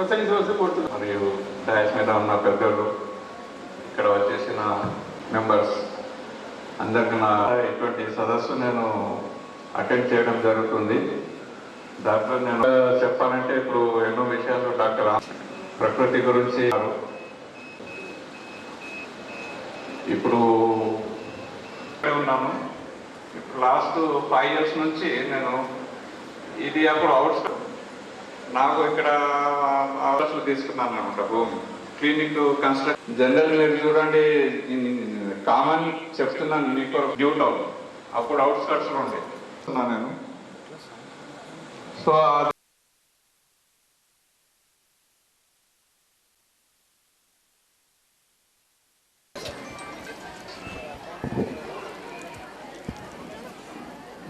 ప్రోత్సహించవలసి కోరుతున్నాను మరియు డాష్ మీద ఉన్న పెద్దలు ఇక్కడ వచ్చేసిన మెంబర్స్ అందరికి నా ఇటువంటి సదస్సు నేను అటెండ్ చేయడం జరుగుతుంది. దాంట్లో నేను చెప్పాలంటే ఇప్పుడు ఎన్నో విషయాలు డాక్టర్ ప్రకృతి గురించి ఇప్పుడు ఉన్నాము ఇప్పుడు లాస్ట్ ఫైవ్ ఇయర్స్ నుంచి నేను ఇది అప్పుడు అవుట్స్ నాకు ఇక్కడ అవర్స్లో తీసుకున్నాను అనమాట భూమి క్లినిక్ కన్స్ట్రక్ట్ జనరల్ మీరు చూడండి కామన్ చెప్తున్నాను నీకు డ్యూ టౌన్ అప్పుడు అవుట్స్కట్స్లో ఉండే. నేను. సో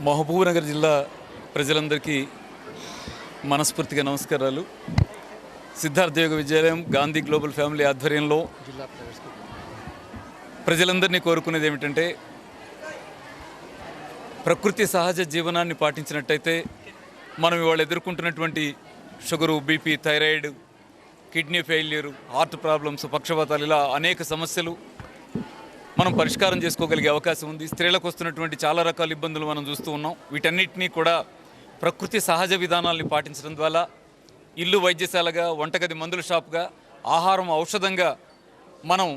మహబూబ్నగర్ జిల్లా ప్రజలందరికీ మనస్ఫూర్తిగా నమస్కారాలు. సిద్ధార్థ యోగ విద్యాలయం గాంధీ గ్లోబల్ ఫ్యామిలీ ఆధ్వర్యంలో ప్రజలందరినీ కోరుకునేది ఏమిటంటే ప్రకృతి సహజ జీవనాన్ని పాటించినట్టయితే మనం ఇవాళ ఎదుర్కొంటున్నటువంటి sugar BP thyroid kidney failure heart problems పక్షవాతాలు ఇలా అనేక సమస్యలు మనం పరిష్కారం చేసుకోగలిగే అవకాశం ఉంది. స్త్రీలకు వస్తున్నటువంటి చాలా రకాల ఇబ్బందులు మనం చూస్తూ ఉన్నాం. వీటన్నిటినీ కూడా ప్రకృతి సహజ విధానాల్ని పాటించడం ద్వారా ఇల్లు వైద్యశాలగా వంటగది మందుల షాప్గా ఆహారం ఔషధంగా మనం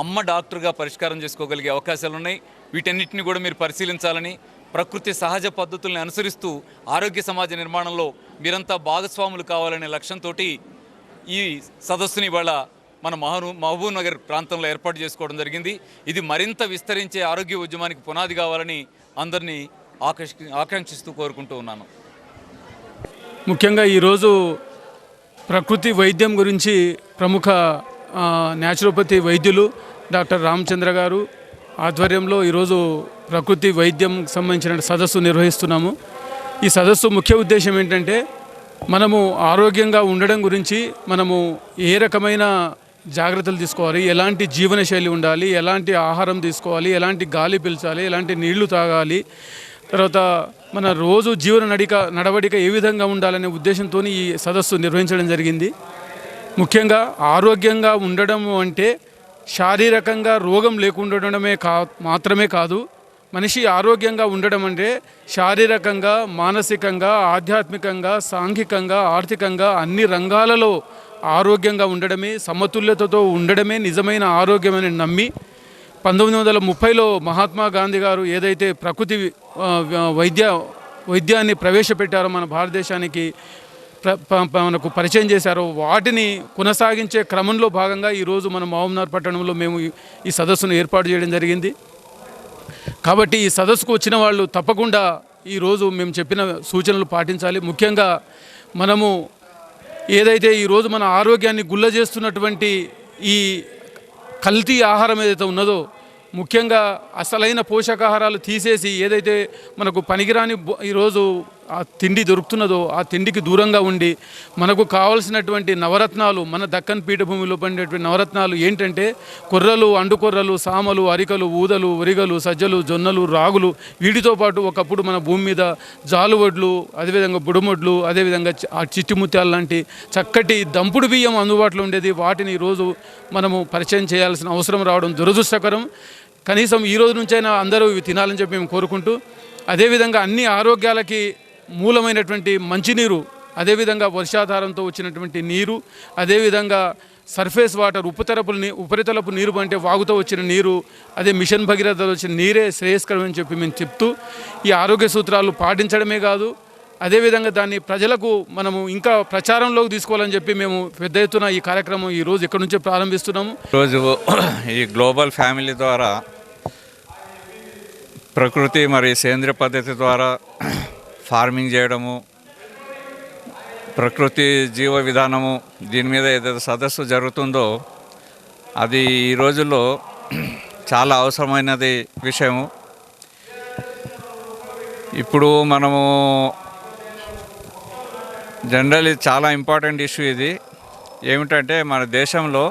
అమ్మ డాక్టర్గా పరిష్కారం చేసుకోగలిగే అవకాశాలు ఉన్నాయి వీటన్నిటిని కూడా మీరు పరిశీలించాలని ప్రకృతి సహజ పద్ధతుల్ని అనుసరిస్తూ ఆరోగ్య సమాజ నిర్మాణంలో మీరంతా భాగస్వాములు కావాలనే లక్ష్యంతో ఈ సదస్సుని ఇవాళ మన మహను మహబూబ్ నగర్ ప్రాంతంలో ఏర్పాటు చేసుకోవడం జరిగింది. ఇది మరింత విస్తరించే ఆరోగ్య ఉద్యమానికి పునాది కావాలని అందరినీ ఆకర్షి ఆకాంక్షిస్తూ కోరుకుంటూ ఉన్నాను. ముఖ్యంగా ఈరోజు ప్రకృతి వైద్యం గురించి ప్రముఖ న్యాచురోపతి వైద్యులు డాక్టర్ రామచంద్ర గారు ఆధ్వర్యంలో ఈరోజు ప్రకృతి వైద్యం సంబంధించిన సదస్సు నిర్వహిస్తున్నాము. ఈ సదస్సు ముఖ్య ఉద్దేశం ఏంటంటే మనము ఆరోగ్యంగా ఉండడం గురించి మనము ఏ రకమైన జాగ్రత్తలు తీసుకోవాలి ఎలాంటి జీవనశైలి ఉండాలి ఎలాంటి ఆహారం తీసుకోవాలి ఎలాంటి గాలి పీల్చాలి ఎలాంటి నీళ్ళు తాగాలి తర్వాత మన రోజు జీవన నడిక నడవడిక ఏ విధంగా ఉండాలనే ఉద్దేశంతో ఈ సదస్సు నిర్వహించడం జరిగింది. ముఖ్యంగా ఆరోగ్యంగా ఉండడం అంటే శారీరకంగా రోగం లేకుండడమే కా మాత్రమే కాదు మనిషి ఆరోగ్యంగా ఉండడం అంటే శారీరకంగా మానసికంగా ఆధ్యాత్మికంగా సాంఘికంగా ఆర్థికంగా అన్ని రంగాలలో ఆరోగ్యంగా ఉండడమే సమతుల్యతతో ఉండడమే నిజమైన ఆరోగ్యమని నమ్మి పంతొమ్మిది వందల ముప్పైలో మహాత్మా గాంధీ గారు ఏదైతే ప్రకృతి వైద్య వైద్యాన్ని ప్రవేశపెట్టారో మన భారతదేశానికి మనకు పరిచయం చేశారో. వాటిని కొనసాగించే క్రమంలో భాగంగా ఈరోజు మన మహబూబ్నగర్ పట్టణంలో మేము ఈ- ఈ సదస్సును ఏర్పాటు చేయడం జరిగింది. కాబట్టి ఈ సదస్సుకు వచ్చిన వాళ్ళు తప్పకుండా ఈరోజు మేము చెప్పిన సూచనలు పాటించాలి. ముఖ్యంగా మనము ఏదైతే ఈరోజు మన ఆరోగ్యాన్ని గుల్ల చేస్తున్నటువంటి ఈ కల్తీ ఆహారం ఏదైతే ఉన్నదో ముఖ్యంగా అసలైన పోషకాహారాలు తీసేసి ఏదైతే మనకు పనికిరాని ఈరోజు ఆ తిండి దొరుకుతున్నదో ఆ తిండికి దూరంగా ఉండి మనకు కావలసినటువంటి నవరత్నాలు మన దక్కన్ పీఠభూమిలో పండేటువంటి నవరత్నాలు ఏంటంటే కొర్రలు అండుకొర్రలు సామలు అరికలు ఊదలు ఒరిగలు సజ్జలు జొన్నలు రాగులు వీటితో పాటు ఒకప్పుడు మన భూమి మీద జాలువడ్లు అదేవిధంగా బుడుమొడ్లు అదేవిధంగా ఆ చిట్టిముత్యాలు లాంటి చక్కటి దంపుడు బియ్యం అందుబాటులో ఉండేది. వాటిని ఈరోజు మనము పరిచయం చేయాల్సిన అవసరం రావడం దురదృష్టకరం. కనీసం ఈ రోజు నుంచైనా అందరూ ఇవి తినాలని చెప్పి మేము కోరుకుంటూ అదేవిధంగా అన్ని ఆరోగ్యాలకి మూలమైనటువంటి మంచినీరు అదేవిధంగా వర్షాధారంతో వచ్చినటువంటి నీరు అదేవిధంగా సర్ఫేస్ వాటర్ ఉపతరపు ఉపరితలపు నీరు అంటే వాగుతో వచ్చిన నీరు అదే మిషన్ భగీరథలో వచ్చిన నీరే శ్రేయస్కరమని చెప్పి మేము చెప్తూ ఈ ఆరోగ్య సూత్రాలు పాటించడమే కాదు అదేవిధంగా దాన్ని ప్రజలకు మనము ఇంకా ప్రచారంలోకి తీసుకోవాలని చెప్పి మేము పెద్ద ఎత్తున ఈ కార్యక్రమం ఈ రోజు ఇక్కడ నుంచే ప్రారంభిస్తున్నాము. ఈరోజు ఈ గ్లోబల్ ఫ్యామిలీ ద్వారా ప్రకృతి మరి సేంద్రియ పద్ధతి ద్వారా ఫార్మింగ్ చేయడము ప్రకృతి జీవ విధానము దీని మీద ఏదైతే సదస్సు జరుగుతుందో అది ఈ రోజుల్లో చాలా అవసరమైనది విషయము. ఇప్పుడు మనము జనరల్ ఇది చాలా ఇంపార్టెంట్ ఇష్యూ ఇది. ఏమిటంటే మన దేశంలో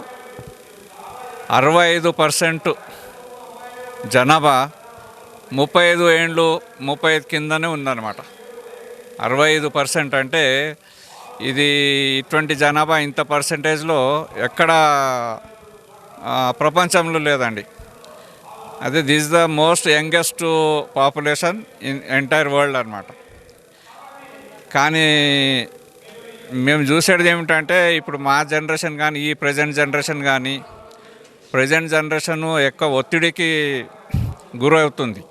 అరవై ఐదు పర్సెంట్ జనాభా ముప్పై ఐదు ఏండ్లు ముప్పై ఐదు కిందనే ఉందన్నమాట. అరవై ఐదు పర్సెంట్ అంటే ఇది ఇటువంటి జనాభా ఇంత పర్సంటేజ్లో ఎక్కడ ప్రపంచంలో లేదండి. అదే this the most youngest population in entire world అనమాట కానీ మేము చూసేది ఏమిటంటే ఇప్పుడు మా జనరేషన్ కానీ ఈ ప్రజెంట్ జనరేషన్ కానీ ప్రజెంట్ జనరేషన్ ఎక్కువ ఒత్తిడికి గురవుతుంది.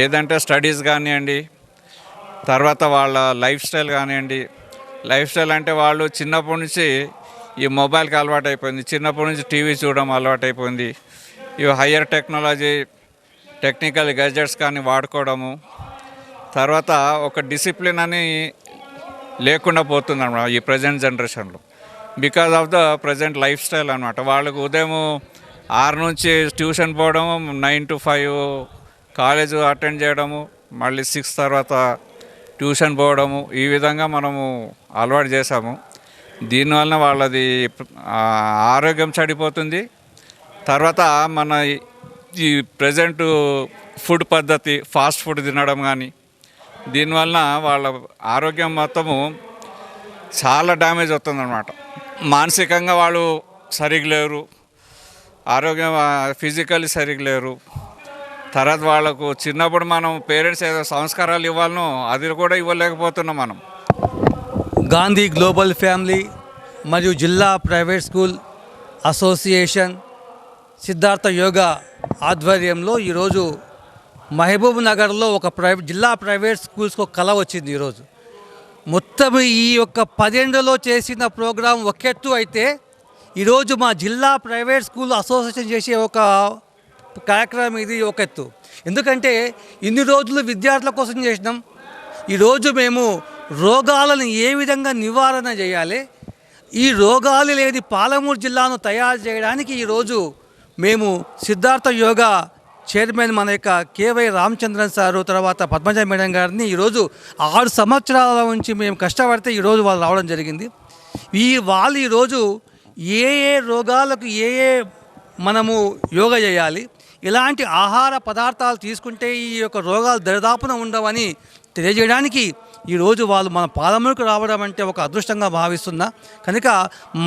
ఏదంటే స్టడీస్ కానివ్వండి తర్వాత వాళ్ళ లైఫ్ స్టైల్ కానివ్వండి. లైఫ్ స్టైల్ అంటే వాళ్ళు చిన్నప్పటి నుంచి ఈ మొబైల్కి అలవాటు అయిపోయింది చిన్నప్పటి నుంచి టీవీ చూడడం అలవాటు అయిపోయింది ఇవి హయ్యర్ టెక్నాలజీ టెక్నికల్ గెజెట్స్ కానీ వాడుకోవడము. తర్వాత ఒక డిసిప్లిన్ అని లేకుండా పోతుంది అనమాట ఈ ప్రజెంట్ జనరేషన్లో because of the present lifestyle అనమాట వాళ్ళకు ఉదయం ఆరు నుంచి ట్యూషన్ పోవడం nine to five college attend చేయడము మళ్ళీ సిక్స్ తర్వాత ట్యూషన్ పోవడము ఈ విధంగా మనము అలవాటు చేసాము దీనివలన వాళ్ళది ఆరోగ్యం చెడిపోతుంది. తర్వాత మన ఈ ప్రజెంట్ ఫుడ్ పద్ధతి ఫాస్ట్ ఫుడ్ తినడం కానీ దీనివలన వాళ్ళ ఆరోగ్యం మొత్తము చాలా డ్యామేజ్ అవుతుందన్నమాట. మానసికంగా వాళ్ళు సరిగ్గా లేరు. ఆరోగ్యం ఫిజికల్లీ సరిగ్గా లేరు. తర్వాత వాళ్ళకు చిన్నప్పుడు మనం పేరెంట్స్ ఏదో సంస్కారాలు ఇవ్వాలనో అది కూడా ఇవ్వలేకపోతున్నాం మనం. గాంధీ గ్లోబల్ ఫ్యామిలీ మరియు జిల్లా private school association Siddhartha yoga ఆధ్వర్యంలో ఈరోజు మహబూబ్ నగర్లో ఒక ప్రైవేట్ జిల్లా ప్రైవేట్ స్కూల్స్కి ఒక కళ వచ్చింది ఈరోజు. మొత్తం ఈ యొక్క పదేళ్ళలో చేసిన ప్రోగ్రాం ఒకెత్తు అయితే ఈరోజు మా జిల్లా ప్రైవేట్ స్కూల్ అసోసియేషన్ చేసే ఒక కార్యక్రమం ఇది ఒక ఎత్తు ఎందుకంటే ఇన్ని రోజులు విద్యార్థుల కోసం చేసినాం. ఈరోజు మేము రోగాలను ఏ విధంగా నివారణ చేయాలి ఈ రోగాలు లేని పాలమూరు జిల్లాను తయారు చేయడానికి ఈరోజు మేము సిద్ధార్థ యోగా చైర్మన్ మన యొక్క కేవై రామచంద్రన్ సారు తర్వాత పద్మజ మేడం గారిని ఈరోజు ఆరు సంవత్సరాల నుంచి మేము కష్టపడితే ఈరోజు వాళ్ళు రావడం జరిగింది. ఈ వాళ్ళు ఈరోజు ఏ ఏ రోగాలకు ఏ ఏ మనము యోగా చేయాలి ఇలాంటి ఆహార పదార్థాలు తీసుకుంటే ఈ యొక్క రోగాలు దరిదాపున ఉండవని తెలియజేయడానికి ఈరోజు వాళ్ళు మన పాలములకు రావడం అంటే ఒక అదృష్టంగా భావిస్తున్నా. కనుక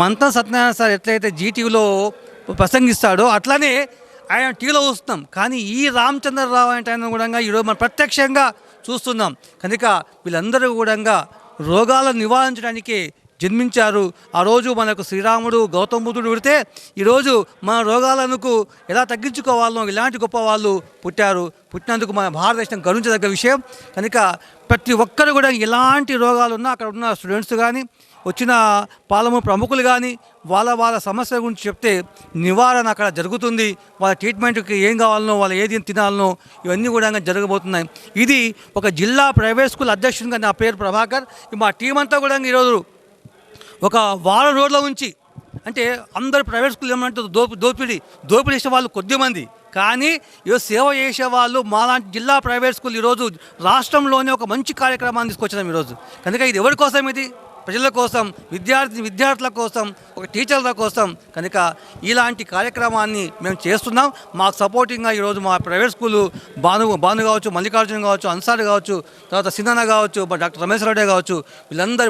మంత సత్యనారాయణ సార్ ఎట్లయితే జీటీవీలో ప్రసంగిస్తాడో అట్లానే ఆయన టీవీలో చూస్తున్నాం కానీ ఈ రామచంద్రరావు అంటే ఆయన కూడా ఈరోజు మనం ప్రత్యక్షంగా చూస్తున్నాం. కనుక వీళ్ళందరూ కూడా రోగాలను నివారించడానికి జన్మించారు. ఆ రోజు మనకు శ్రీరాముడు గౌతమ బుద్ధుడు పుడితే ఈరోజు మన రోగాలకు ఎలా తగ్గించుకోవాలో ఇలాంటి గొప్ప వాళ్ళు పుట్టారు పుట్టినందుకు మన భారతదేశం గర్వించదగ్గ విషయం. కనుక ప్రతి ఒక్కరు కూడా ఎలాంటి రోగాలు ఉన్నా అక్కడ ఉన్న స్టూడెంట్స్ కానీ వచ్చిన పాలము ప్రముఖులు కానీ వాళ్ళ వాళ్ళ సమస్యల గురించి చెప్తే నివారణ అక్కడ జరుగుతుంది. వాళ్ళ ట్రీట్మెంట్కి ఏం కావాలనో వాళ్ళు ఏది తినాలనో ఇవన్నీ కూడా జరగబోతున్నాయి. ఇది ఒక జిల్లా ప్రైవేట్ స్కూల్ అధ్యక్షునిగా నా పేరు ప్రభాకర్. మా టీం అంతా కూడా ఈరోజు ఒక వారం రోజుల ఉంచి అంటే అందరు ప్రైవేట్ స్కూల్ ఏమంటే దోపి దోపిడీ దోపిడీ చేసే వాళ్ళు కొద్దిమంది కానీ ఈరోజు సేవ చేసే వాళ్ళు మాలాంటి జిల్లా ప్రైవేట్ స్కూల్ ఈరోజు రాష్ట్రంలోనే ఒక మంచి కార్యక్రమాన్ని తీసుకొచ్చినాం ఈరోజు. కనుక ఇది ఎవరి కోసం ఇది? ప్రజల కోసం విద్యార్థి విద్యార్థుల కోసం ఒక టీచర్ల కోసం కనుక ఇలాంటి కార్యక్రమాన్ని మేము చేస్తున్నాం. మాకు సపోర్టింగ్గా ఈరోజు మా ప్రైవేట్ స్కూలు భాను భాను కావచ్చు మల్లికార్జున కావచ్చు అన్సార్ కావచ్చు తర్వాత సినన్న కావచ్చు డాక్టర్ రమేష్ కావచ్చు వీళ్ళందరూ